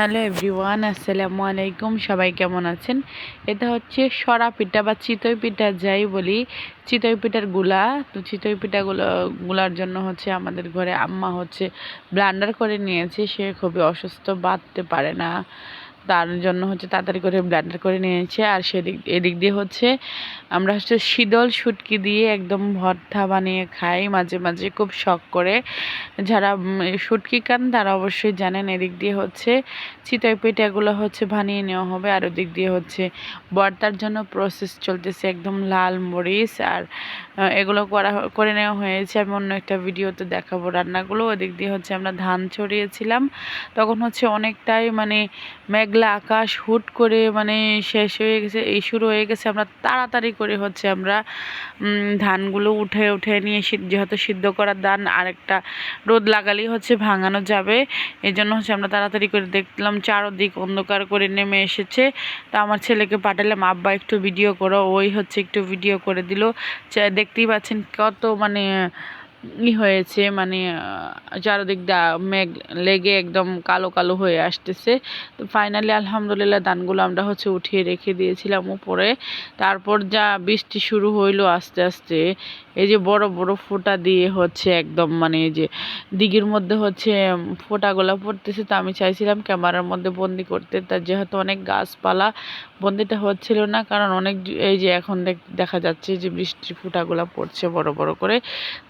Hello everyone, আসসালামু আলাইকুম। সবাই কেমন আছেন? এটা হচ্ছে সরা পিঠা বা চিতই পিঠা, যাই বলি। চিতই পিঠারগুলা, তো চিতই পিঠাগুলো, গুলার জন্য হচ্ছে আমাদের ঘরে আম্মা হচ্ছে ব্লান্ডার করে নিয়েছে। সে খুবই অসুস্থ, বাঁধতে পারে না। তার জন্য হচ্ছে তাড়াতাড়ি করে ব্লান্ডার করে নিয়েছে। আর সেদিক, এদিক দিয়ে হচ্ছে আমরা হচ্ছে শীতল শুটকি দিয়ে একদম ভর্তা বানিয়ে খাই মাঝে মাঝে। খুব শখ করে যারা শুটকি খান তারা অবশ্যই জানেন এদিক দিয়ে হচ্ছে চিতই পিঠাগুলো হচ্ছে বানিয়ে নেওয়া হবে। আর ওদিক দিয়ে হচ্ছে ভর্তার জন্য প্রসেস চলতেছে একদম লাল মরিচ। আর এগুলো করা, করে নেওয়া হয়েছে। আমি অন্য একটা ভিডিওতে দেখাবো রান্নাগুলো। ওদিক দিয়ে হচ্ছে আমরা ধান ছড়িয়েছিলাম। তখন হচ্ছে অনেকটাই মানে মেঘলা আকাশ হুট করে মানে শেষ হয়ে গেছে, এই শুরু হয়ে গেছে। আমরা তাড়াতাড়ি করে হচ্ছে আমরা ধানগুলো উঠে উঠে নিয়ে যেহেতু সিদ্ধ করার ধান, আরেকটা রোদ লাগালেই হচ্ছে ভাঙানো যাবে। এই জন্য হচ্ছে আমরা তাড়াতাড়ি করে দেখলাম চারোদিক অন্ধকার করে নেমে এসেছে। তো আমার ছেলেকে পাঠালাম, আব্বা, একটু ভিডিও করো। ওই হচ্ছে একটু ভিডিও করে দিল। দেখতেই পাচ্ছেন কত মানে ই হয়েছে মানে চারদিক দা মেঘ লেগে একদম কালো কালো হয়ে আসতেছে। তো ফাইনালি আলহামদুলিল্লাহ ধানগুলো আমরা হচ্ছে উঠিয়ে রেখে দিয়েছিলাম উপরে। তারপর যা বৃষ্টি শুরু হইল আস্তে আস্তে, এই যে বড় বড় ফোঁটা দিয়ে হচ্ছে একদম মানে এই যে দিঘির মধ্যে হচ্ছে ফোঁটাগুলো পড়তেছে। তো আমি চাইছিলাম ক্যামেরার মধ্যে বন্দি করতে তা যেহেতু অনেক গাছপালা বন্দিটা হচ্ছিল না, কারণ অনেক এই যে এখন দেখা যাচ্ছে যে বৃষ্টির ফোঁটাগুলো পড়ছে বড় বড় করে।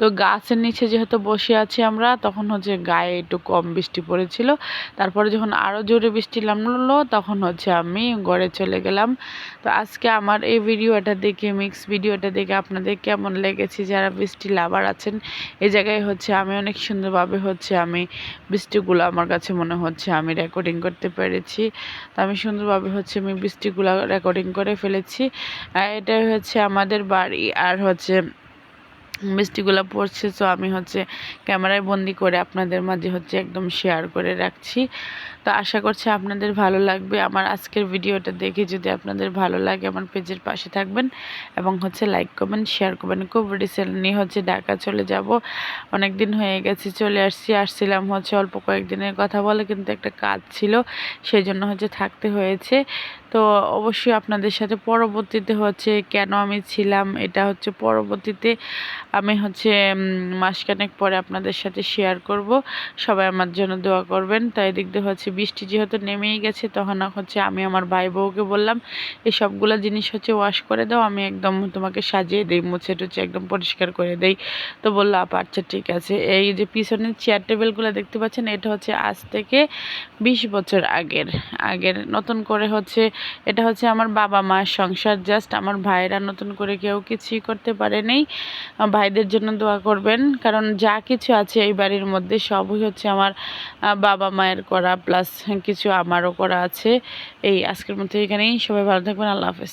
তো গাছের নিচে যেহেতু বসে আছি আমরা, তখন হচ্ছে গায়ে একটু কম বৃষ্টি পড়েছিল। তারপরে যখন আরও জোরে বৃষ্টি নামলো, তখন হচ্ছে আমি ঘরে চলে গেলাম। তো আজকে আমার এই ভিডিওটা দেখে, মিক্স ভিডিওটা দেখে আপনাদের কেমন লেগেছে? যারা বৃষ্টি লাভার আছেন এই জায়গায় হচ্ছে আমি অনেক সুন্দরভাবে হচ্ছে আমি বৃষ্টিগুলো আমার কাছে মনে হচ্ছে আমি রেকর্ডিং করতে পেরেছি। তো আমি সুন্দরভাবে হচ্ছে আমি বৃষ্টিগুলো রেকর্ডিং করে ফেলেছি। এটাই হচ্ছে আমাদের বাড়ি আর হচ্ছে মিষ্টিগুলো পড়ছে তো আমি হচ্ছে ক্যামেরায় বন্দি করে আপনাদের মাঝে হচ্ছে একদম শেয়ার করে রাখছি। তো আশা করছি আপনাদের ভালো লাগবে। আমার আজকের ভিডিওটা দেখে যদি আপনাদের ভালো লাগে আমার পেজের পাশে থাকবেন এবং হচ্ছে লাইক করবেন শেয়ার করবেন। খুব রিসেন্ট নিয়ে হচ্ছে ঢাকা চলে যাব। অনেক দিন হয়ে গেছে, চলে আসছি। আসছিলাম হচ্ছে অল্প কয়েকদিনের কথা বলে, কিন্তু একটা কাজ ছিল সেই জন্য হচ্ছে থাকতে হয়েছে। তো অবশ্যই আপনাদের সাথে পরবর্তীতে হচ্ছে কেন আমি ছিলাম, এটা হচ্ছে পরবর্তীতে আমি হচ্ছে মাসখানেক পরে আপনাদের সাথে শেয়ার করব। সবাই আমার জন্য দোয়া করবেন। তাই দিক দিয়ে হচ্ছে বৃষ্টি যেহেতু নেমেই গেছে, তখন হচ্ছে আমি আমার ভাই বউকে বললাম, এই সবগুলো জিনিস হচ্ছে ওয়াশ করে দাও, আমি একদম তোমাকে সাজিয়ে দিই, মুছে টুছে একদম পরিষ্কার করে দেই। তো বলল, আপা আচ্ছা ঠিক আছে। এই যে পিছনের চেয়ার টেবিলগুলো দেখতে পাচ্ছেন, এটা হচ্ছে আজ থেকে বিশ বছর আগের আগের নতুন করে হচ্ছে এটা হচ্ছে আমার বাবা মায়ের সংসার জাস্ট আমার ভাইয়েরা নতুন করে কেউ কিছুই করতে পারেনি ভাইদের জন্য দোয়া করবেন, কারণ যা কিছু আছে এই বাড়ির মধ্যে সবই হচ্ছে আমার বাবা মায়ের করা প্লাস কিছু আমারও করা আছে। এই আজকের মতো এখানেই, সবাই ভালো থাকবেন, আল্লাহ হাফেজ।